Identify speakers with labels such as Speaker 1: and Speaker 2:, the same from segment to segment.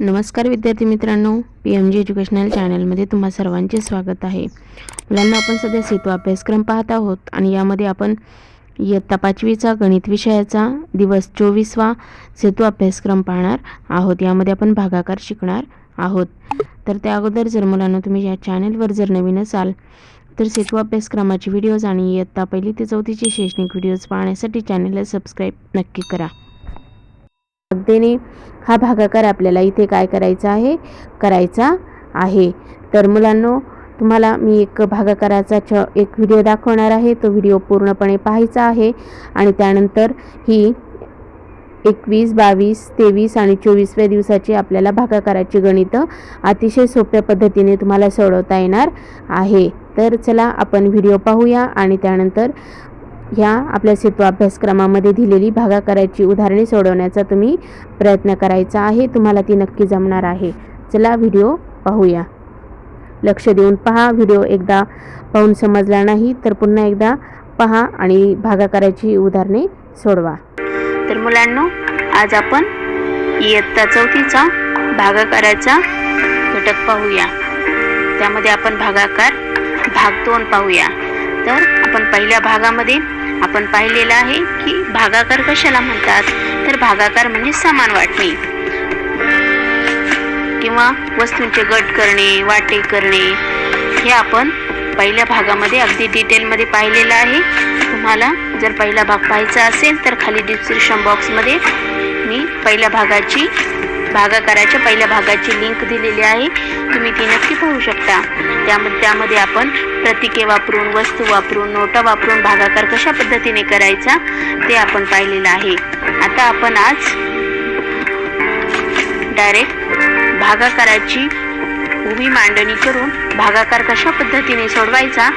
Speaker 1: नमस्कार विद्यार्थी मित्रांनो पी एम जी एज्युकेशनल चॅनलमध्ये तुम्हा सर्वांचे स्वागत आहे. मुलांना आपण सध्या सेतू अभ्यासक्रम पाहत आहोत आणि यामध्ये आपण इयत्ता पाचवीचा गणित विषयाचा दिवस चोवीसवा सेतू अभ्यासक्रम पाहणार आहोत. यामध्ये आपण भागाकार शिकणार आहोत. तर त्या अगोदर जर मुलांना तुम्ही या चॅनलवर जर नवीन असाल तर सेतू अभ्यासक्रमाचे व्हिडिओज आणि इयत्ता पहिली ते चौथीचे शैक्षणिक व्हिडिओज पाहण्यासाठी चॅनलला सबस्क्राईब नक्की करा. देणे हा भागाकार आपल्याला इथे काय करायचा आहे? करायचा आहे. तर मुलांनो तुम्हाला मी एक भागाकाराचा छ एक व्हिडिओ दाखवणार आहे. तो व्हिडिओ पूर्णपणे पाहायचा आहे. आणि त्यानंतर ही एकवीस बावीस तेवीस आणि चोवीसव्या दिवसाची आपल्याला भागाकाराची गणितं अतिशय सोप्या पद्धतीने तुम्हाला सोडवता येणार आहे. तर चला आपण व्हिडिओ पाहूया आणि त्यानंतर ह्या आपल्या सेतू अभ्यासक्रमामध्ये दिलेली भागाकाराची उदाहरणे सोडवण्याचा तुम्ही प्रयत्न करायचा आहे. तुम्हाला ती नक्की जमणार आहे. चला व्हिडिओ पाहूया. लक्ष देऊन पहा. व्हिडिओ एकदा पाहून समजला नाही तर पुन्हा एकदा पहा आणि भागाकाराची उदाहरणे सोडवा. तर मुलांनो आज आपण इयत्ता चौथीचा भागाकाराचा घटक पाहूया. त्यामध्ये आपण भागाकार भाग दोन पाहूया. तर आपण पहिल्या भागामध्ये आपण पाहिलेलं आहे की भागाकार कशाला म्हणतात? तर भागाकार म्हणजे समान वाटणे. किंवा वस्तूंचे गट करणे वाटे करणे हे आपण पहिल्या भागामध्ये अगदी डिटेलमध्ये पाहिलेलं आहे. तुम्हाला जर पहिला भाग पाहायचा असेल तर खाली डिस्क्रिप्शन बॉक्समध्ये मी पहिल्या भागाची भागाकाराच्या पहिल्या भागाची लिंक दिलेली आहे. तुम्ही ती नक्की पाहू शकता. त्यामध्ये त्यामध्ये आपण प्रतिके वापरून वस्तू वापरून नोटा वापरून भागाकार कशा पद्धतीने करायचा ते आपण पाहिलेलं आहे. आता आपण आज डायरेक्ट भागाकाराची उभी मांडणी करून भागाकार कशा पद्धतीने सोडवायचा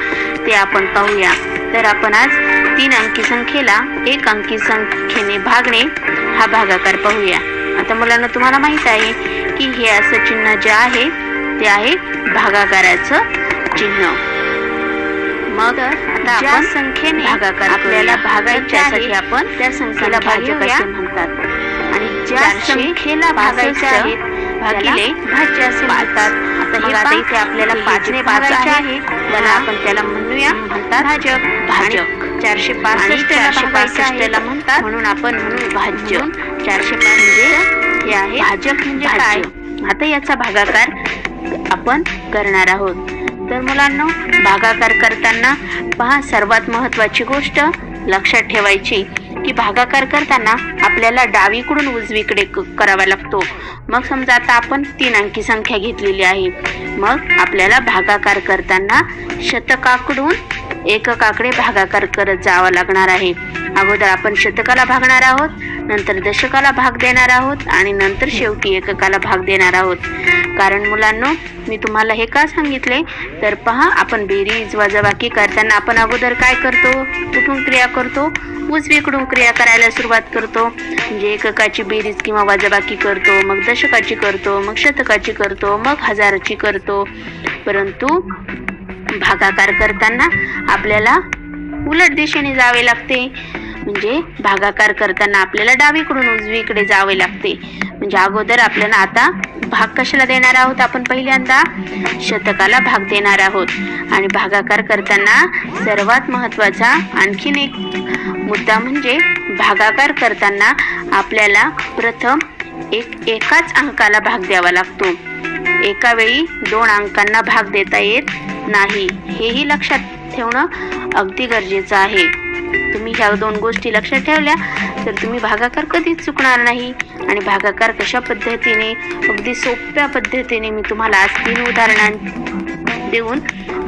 Speaker 1: ते आपण पाहूया. तर आपण आज तीन अंकी संख्येला एक अंकी संख्येने भागणे हा भागाकार पाहूया. आता मुलांना तुम्हाला माहीत आहे की हे असं चिन्ह जे आहे ते आहे भागाकाराचं चिन्ह. मग आता ज्या संख्येने भागाकार आपल्याला भागायच्यासाठी आपण त्या संख्येला भाजक असे म्हणतात. आणि ज्या संख्येला भागायचे आहेत भागिले भाज्य असे म्हणतात. आता हे आता इथे आपल्याला पाचने भागायचे आहे. त्याला आपण त्याला म्हणूया म्हणतात भाजक भाजक चारशे पासष्ट चारशे पासष्टला म्हणतात म्हणून आपण म्हणून भाज्य. चारशे पाच म्हणजे हे आहे भाजक म्हणजे काय? आता याचा भागाकार आपण करणार आहोत. तर मुलांना भागाकार करताना पहा सर्वात महत्वाची गोष्ट लक्षात ठेवायची की भागाकार करताना आपल्याला डावीकडून उजवीकडे करावा लागतो. मग समजा आता आपण तीन अंकी संख्या घेतलेली आहे. मग आपल्याला भागाकार करताना शतकाकडून एककाकडे भागाकार करत जावं लागणार आहे. अगोदर आपण शतकाला भागणार आहोत नंतर दशकाला भाग देणार आहोत आणि नंतर शेवटी एककाला भाग देणार आहोत. कारण मुलांनो मी तुम्हाला हे का सांगितले? तर पहा आपण बेरीज वजाबाकी करताना आपण अगोदर काय करतो? कुठून क्रिया करतो? उजवीकडून क्रिया करायला सुरुवात करतो. म्हणजे एककाची बेरीज किंवा वजाबाकी करतो मग दशकाची करतो मग शतकाची करतो मग हजाराची करतो. परंतु भागाकार करताना आपल्याला उलट दिशेने जावे लागते. म्हणजे भागाकार करताना आपल्याला डावीकडून उजवीकडे जावे लागते. म्हणजे अगोदर आपल्याला आता भाग कशाला देणार आहोत? आपण पहिल्यांदा शतकाला भाग देणार आहोत. आणि भागाकार करताना सर्वात महत्त्वाचा आणखीन एक मुद्दा म्हणजे भागाकार करताना आपल्याला प्रथम एक एकाच अंकाला भाग द्यावा लागतो. एका वेळी दोन अंकांना भाग देता येत नाही. हेही लक्षात ठेवणं अगदी गरजेचं आहे. तुम्ही ह्या दोन गोष्टी लक्षात ठेवल्या तर तुम्ही भागाकार कधीच चुकणार नाही. आणि भागाकार कशा पद्धतीने अगदी सोप्या पद्धतीने मी तुम्हाला आज तीन उदाहरणां देऊन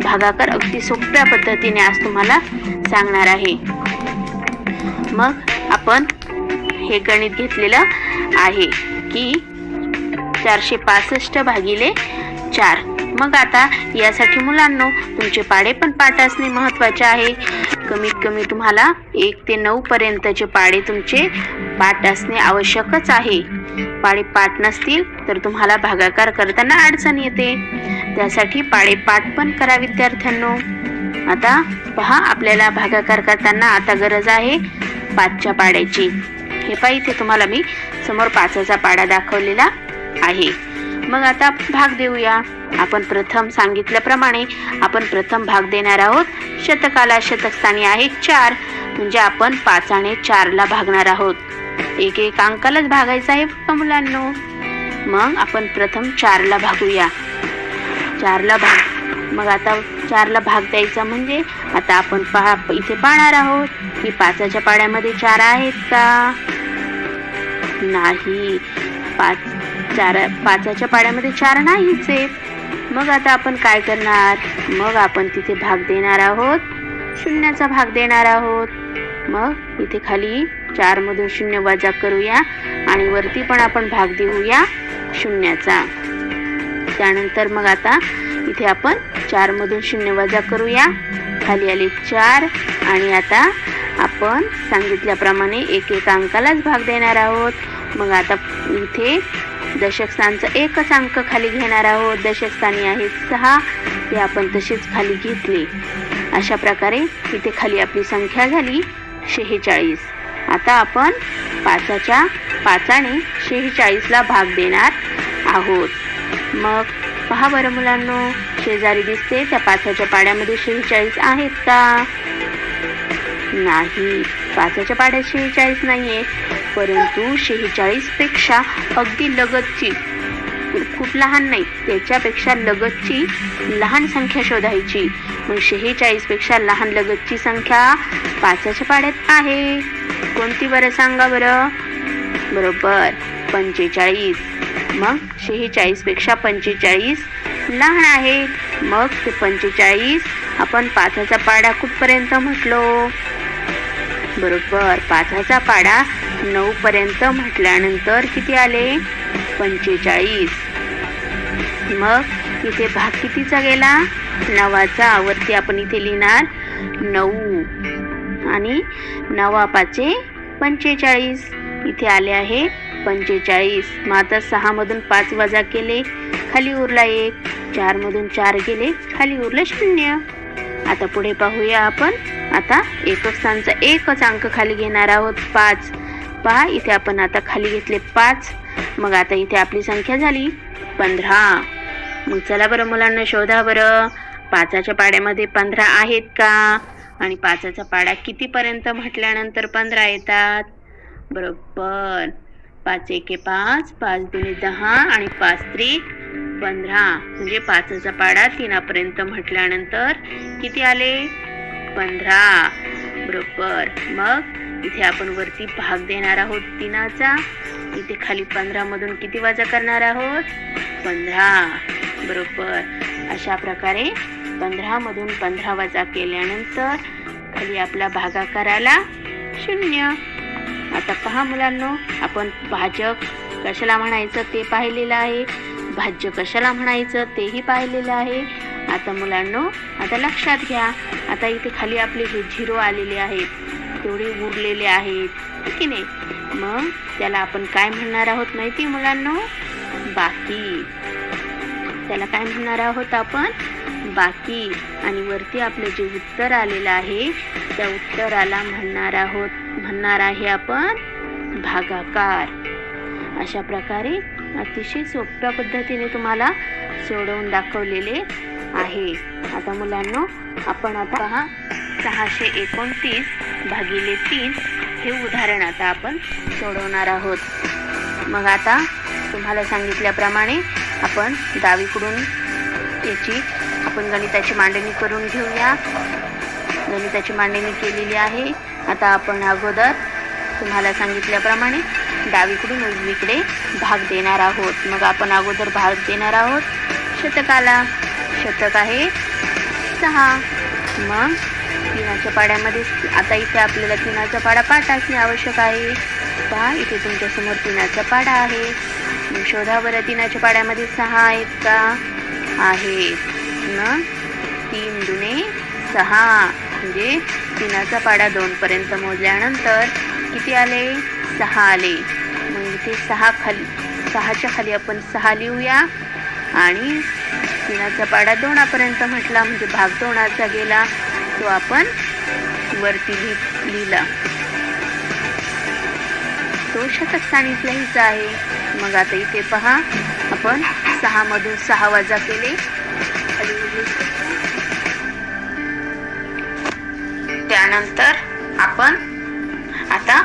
Speaker 1: भागाकार अगदी सोप्या पद्धतीने आज तुम्हाला सांगणार आहे. मग आपण हे गणित घेतलेलं आहे की चारशे पासष्ट भागिले चार. मग आता यासाठी मुलांनो तुमचे पाडे पण पाठ असणे महत्त्वाचे आहे. कमीत कमी तुम्हाला एक ते नऊ पर्यंतचे पाडे तुमचे पाठ असणे आवश्यकच आहे. पाडे पाठ नसतील तर तुम्हाला भागाकार करताना अडचण येते. त्यासाठी पाडे पाठ पण करा विद्यार्थ्यांनो. आता पहा आपल्याला भागाकार करताना आता गरज आहे पाचच्या पाड्याची. हे पहा इथे तुम्हाला मी समोर पाचाचा पाडा दाखवलेला आहे. मग आता भाग देऊया. आपण प्रथम सांगितल्याप्रमाणे आपण प्रथम भाग देणार आहोत. शतकाला शतकस्थानी आहे चार म्हणजे आपण पाचाने चारला भागणार आहोत. एक एक अंकालाच भागायचं आहे बघा मुलांनो? मग आपण प्रथम चारला भागूया. चारला भाग मग आता चारला भाग द्यायचा म्हणजे आता आपण पहा इथे पाहणार आहोत की पाचाच्या पाड्यामध्ये चार आहेत का? नाही पाच चार पाचाच्या पाड्यामध्ये चार नाहीच आहेत. मग आता आपण काय करणार? मग आपण तिथे भाग देणार आहोत. शून्याचा भाग देणार आहोत. मग इथे खाली चार मधून शून्य वजा करूया आणि वरती पण आपण भाग देऊया शून्याचा. त्यानंतर मग आता इथे आपण चार मधून शून्य वजा करूया. खाली आले चार आणि आता आपण सांगितल्याप्रमाणे एक एक अंकालाच भाग देणार आहोत. मग आता इथे दशकस्थानचं एकच अंक खाली घेणार आहोत. दशकस्थानी आहे आहेत सहा. ते आपण तसेच खाली घेतले. अशा प्रकारे इथे खाली आपली संख्या झाली शेहेचाळीस. आता आपण पाचाच्या पाचाने शेहेचाळीसला भाग देणार आहोत. मग पहा बरं मुलांनो शेजारी दिसते त्या पाचाच्या पाड्यामध्ये शेहेचाळीस आहेत का? नाही. पाचाच्या पाड्यात शेहेचाळीस नाही आहे परंतु शेहेचाळीसपेक्षा अगदी लगतची खूप लहान नाही त्याच्यापेक्षा लगतची लहान संख्या शोधायची. मग शेहेचाळीसपेक्षा लहान लगतची संख्या पाचाच्या पाड्यात आहे. कोणती बरं सांगा बरं? बरोबर पंचेचाळीस. मग शेहेचाळीसपेक्षा पंचेचाळीस लहान आहे. मग ते पंचेचाळीस आपण पाचाचा पाडा कुठपर्यंत म्हटलो? बरोबर पाचाचा पाडा नऊ पर्यंत म्हटल्यानंतर किती आले? पंचेचाळीस. मग इथे भाग कितीचा गेला? नवाचा. वरती आपण इथे लिहिणार नऊ. आणि नवा पाचे पंचेचाळीस. इथे आले आहे पंचेचाळीस. मग आता सहा मधून पाच वजा केले खाली उरला एक. चार मधून चार गेले खाली उरले शून्य. आता पुढे पाहूया आपण. आता एकक स्थानचा एकच अंक खाली घेणार आहोत पाच. पहा इथे आपण आता खाली घेतले पाच. मग आता इथे आपली संख्या झाली पंधरा. मग चला बरं मुलांना शोधा बरं. पाचाच्या पाड्यामध्ये पंधरा आहेत का? आणि पाचाचा पाडा कितीपर्यंत म्हटल्यानंतर पंधरा येतात? बरोबर. पाच एके पाच पाच दुने दहा आणि पाच त्रिक पंधरा. म्हणजे पाचचा पाडा तीनापर्यंत म्हटल्यानंतर किती आले? पंधरा. बरोबर. मग इथे आपण वरती भाग देणार आहोत तीनाचा इथे खाली पंधरा मधून किती वजा करणार आहोत? पंधरा. बरोबर. अशा प्रकारे पंधरा मधून पंधरा वजा केल्यानंतर खाली आपला भागाकाराला शून्य. आता पहा मुलांनो आपण भाजक कशाला म्हणायचं ते पाहिलेलं आहे. भाज्य कशाला म्हणायचं तेही पाहिलेलं आहे. आता मुलांनो आता लक्षात घ्या. आता इथे खाली आपले हे झिरो आलेले आहेत तेवढे उरलेले आहेत. की नाही? मग त्याला आपण काय म्हणणार आहोत माहिती मुलांनो? बाकी. त्याला काय म्हणणार आहोत आपण? बाकी. आणि वरती आपलं जे उत्तर आलेलं आहे त्या उत्तराला म्हणणार आहोत म्हणणार आहे आपण भागाकार. अशा प्रकारे अतिशय सोप्या पद्धतीने तुम्हाला सोडवून दाखवलेले आहे. आता मुलांनो आपण आता हा सहाशे एकोणतीस भागिले तीन हे उदाहरण आता आपण सोडवणार आहोत. मग आता तुम्हाला सांगितल्याप्रमाणे आपण डावीकडून याची आपण गणिताची मांडणी करून घेऊया. गणिताची मांडणी केलेली आहे. आता आपण अगोदर तुम्हाला सांगितल्याप्रमाणे डावीकडून उजवीकडे भाग देणार आहोत. मग आपण अगोदर भाग देणार आहोत. शतकाला. शतक आहे सहा. मग तिनाच्या पाड्यामध्ये. आता इथे आपल्याला तिनाचा पाडा पाठ असणे आवश्यक आहे. पहा इथे तुमच्यासमोर तिनाचा पाडा आहे. शोधा बरं तिनाच्या पाड्यामध्ये सहा आहेत का? आहेत. ना? तीन दुने सहा. म्हणजे तिनाचा पाडा दोनपर्यंत मोजल्यानंतर किती आले? सहा आले. मग इथे सहा खाली सहाच्या खाली आपण सहा लिहूया. आणि तिनाचा पाडा दोनापर्यंत म्हटला म्हणजे भाग दोनाचा गेला. तो आपण वरती लिहिला. तो शतक हिचा आहे. मग आता इथे पहा आपण सहा मधून सहा वजा केले. त्यानंतर आपण आता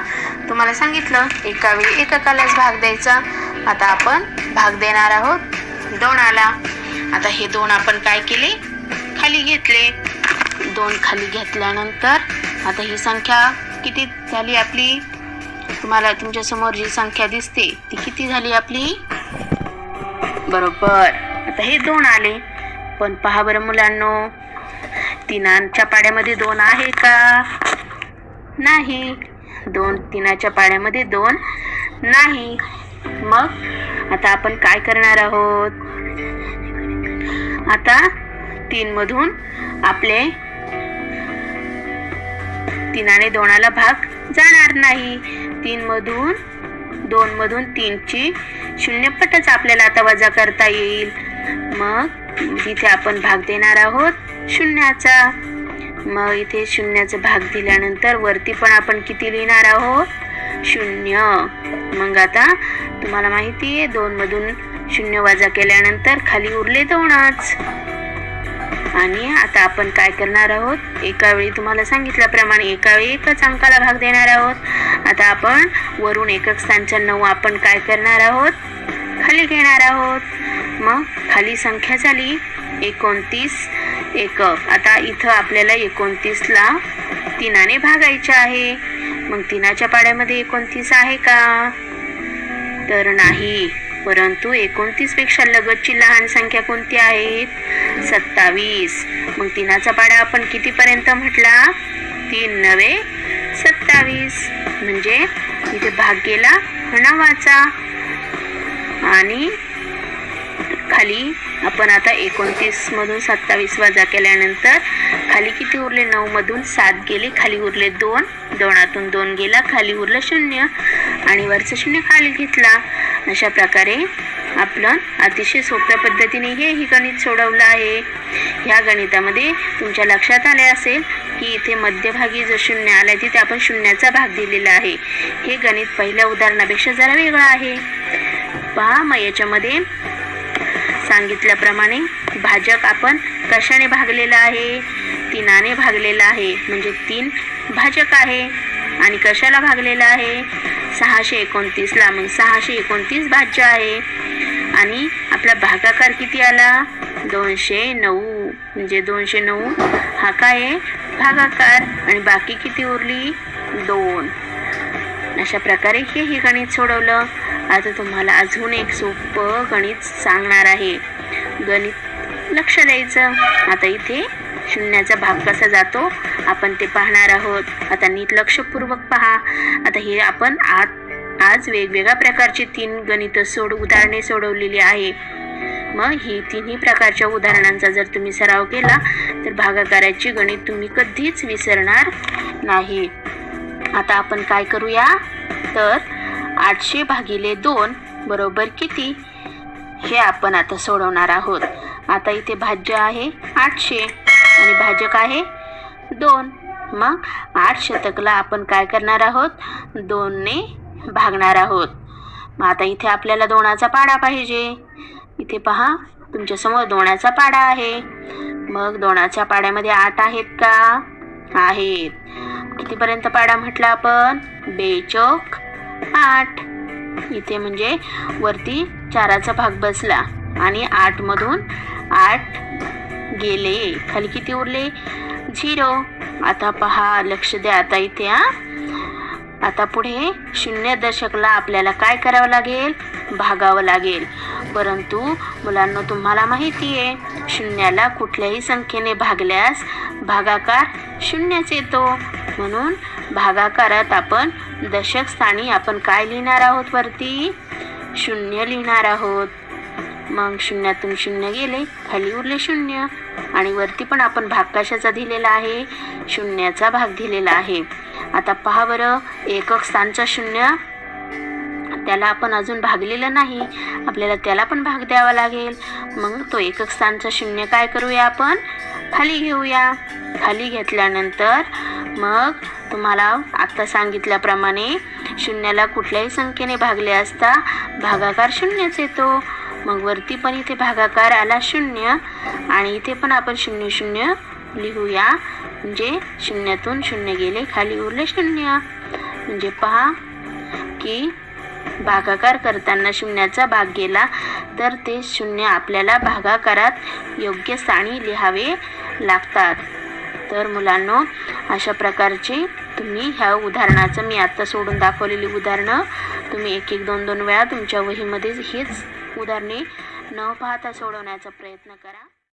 Speaker 1: तुम्हाला सांगितलं एका वेळी एककालाच भाग द्यायचा. आता आपण भाग देणार आहोत दोनाला. आता हे दोन आपण काय केले? खाली घेतले. दोन खाली घेतल्यानंतर आता ही संख्या किती झाली आपली? तुम्हाला तुमच्यासमोर जी संख्या दिसते ती किती झाली आपली? बरोबर. आता हे दोन आले. पण पहा बरं मुलांनो तिनांच्या पाड्यामध्ये दोन आहे का? नाही. दोन तिनाच्या पाड्यामध्ये दोन नाही. मग आता आपण काय करणार आहोत? आता तीन मधून आपले तीनाने दोनाला भाग जाणार नाही. तीन मधून दोन मधून तीनची शून्यपटच आपल्याला आता वजा करता येईल. मग इथे आपण भाग देणार आहोत शून्याचा. मग इथे शून्याचा भाग दिल्यानंतर वरती पण आपण किती लिहिणार आहोत? शून्य. मग आता तुम्हाला माहिती आहे दोन मधून शून्य वजा केल्यानंतर खाली उरले दोनच. आणि आता आपण काय करणार आहोत? एका वेळी तुम्हाला सांगितल्याप्रमाणे एका वेळी एकच अंकाला भाग देणार आहोत. आता आपण वरून एकक स्थानच्या नऊ आपण काय करणार आहोत? खाली घेणार आहोत. मग खाली संख्या झाली एकोणतीस एकक. आता इथं आपल्याला एकोणतीसला तिनाने भागायचे आहे. मग तिनाच्या पाड्यामध्ये एकोणतीस आहे का? तर नाही. परंतु एकोणतीसपेक्षा लगतची लहान संख्या कोणती आहेत? सत्तावीस. मग तिनाचा पाडा आपण कितीपर्यंत म्हटला? तीन नवे सत्तावीस. म्हणजे इथे भाग गेला नावाचा आणि खाली आपण आता एकोणतीस मधून सत्तावीस वजा केल्यानंतर खाली किती उरले? नऊ मधून सात गेले. खाली उरले दोन. दोनातून दोन गेला. खाली उरलं शून्य. आणि वरचं शून्य खाली घेतला. अशा प्रकारे आपण अतिशय सोप्या पद्धतीने हे ही गणित सोडवलं आहे. ह्या गणितामध्ये तुमच्या लक्षात आले असेल की इथे मध्यभागी जो शून्य आला तिथे आपण शून्याचा भाग दिलेला आहे. हे गणित पहिल्या उदाहरणापेक्षा जरा वेगळं आहे. पहा मग याच्यामध्ये सांगितल्याप्रमाणे भाजक आपण कशाने भागलेला आहे? तिनाने भागलेला आहे. म्हणजे तीन भाजक आहे. आणि कशाला भागलेला आहे? सहाशे एकोणतीसला. मग सहाशे एकोणतीस भाज्य आहे. आणि आपला भागाकार किती आला? दोनशे नऊ. म्हणजे दोनशे नऊ हा काय आहे? भागाकार. आणि बाकी किती उरली? दोन. अशा प्रकारे हे हे गणित सोडवलं. आता तुम्हाला अजून एक सोपं गणित सांगणार आहे. गणित लक्ष द्यायचं. आता इथे शून्याचा भाग कसा जातो आपण ते पाहणार आहोत. आता नीट लक्षपूर्वक पहा. आता हे आपण आज आज वेगवेगळ्या प्रकारची तीन गणित सोड उदाहरणे सोडवलेली आहे. मग ही तिन्ही प्रकारच्या उदाहरणांचा जर तुम्ही सराव केला तर भागाकाराची गणित तुम्ही कधीच विसरणार नाही. आता आपण काय करूया? तर आठशे भागिले दोन बरोबर किती? हे आपण आता सोडवणार आहोत. आता इथे भाज्य आहे आठशे. आणि भाजक आहे. दोन. मग आठ शतकला आपण काय करणार आहोत? दोनने भागणार आहोत. मग आता इथे आपल्याला दोनाचा पाडा पाहिजे. इथे पहा तुमच्यासमोर दोनाचा पाडा आहे. मग दोनाच्या पाड्यामध्ये आठ आहेत का? आहेत. कितीपर्यंत पाडा म्हटला आपण? बेचोक आठ. इथे म्हणजे वरती चाराचा भाग बसला. आणि आठमधून आठ गेले. खाली किती उरले? झिरो. आता पहा लक्ष द्या आता इथे हा. आता पुढे शून्य दशकला आपल्याला काय करावं लागेल? भागावं लागेल. परंतु मुलांना तुम्हाला माहिती आहे शून्याला कुठल्याही संख्येने भागल्यास भागाकार शून्यच येतो. म्हणून भागाकारात आपण दशक स्थानी आपण काय लिहिणार आहोत वरती? शून्य लिहिणार आहोत. मग शून्यातून शून्य गेले खाली उरले शून्य. आणि वरती पण आपण भाग कशाचा दिलेला आहे? शून्याचा भाग दिलेला आहे. आता पहा बरं एकक स्थानचा शून्य. त्याला आपण अजून भागलेलं नाही. आपल्याला त्याला पण भाग द्यावा लागेल. मग तो एकक स्थानचा शून्य काय करूया आपण? खाली घेऊया. खाली घेतल्यानंतर मग तुम्हाला आत्ता सांगितल्याप्रमाणे शून्याला कुठल्याही संख्येने भागले असता भागाकार शून्यच येतो. मग वरती पण इथे भागाकार आला शून्य आणि इथे पण आपण शून्य शून्य लिहूया. म्हणजे शून्यातून शून्य गेले खाली उरले शून्य. म्हणजे पहा की भागाकार करताना शून्याचा भाग गेला तर ते शून्य आपल्याला भागाकारात योग्य स्थानी लिहावे लागतात. तर मुलांनो अशा प्रकारचे तुम्ही ह्या उदाहरणाचं मी आत्ता सोडून दाखवलेली उदाहरणं. तुम्ही एक एक दोन दोन वेळा तुमच्या वहीमध्ये हीच उदाहरणे न पाहता सोडवण्याचा प्रयत्न करा.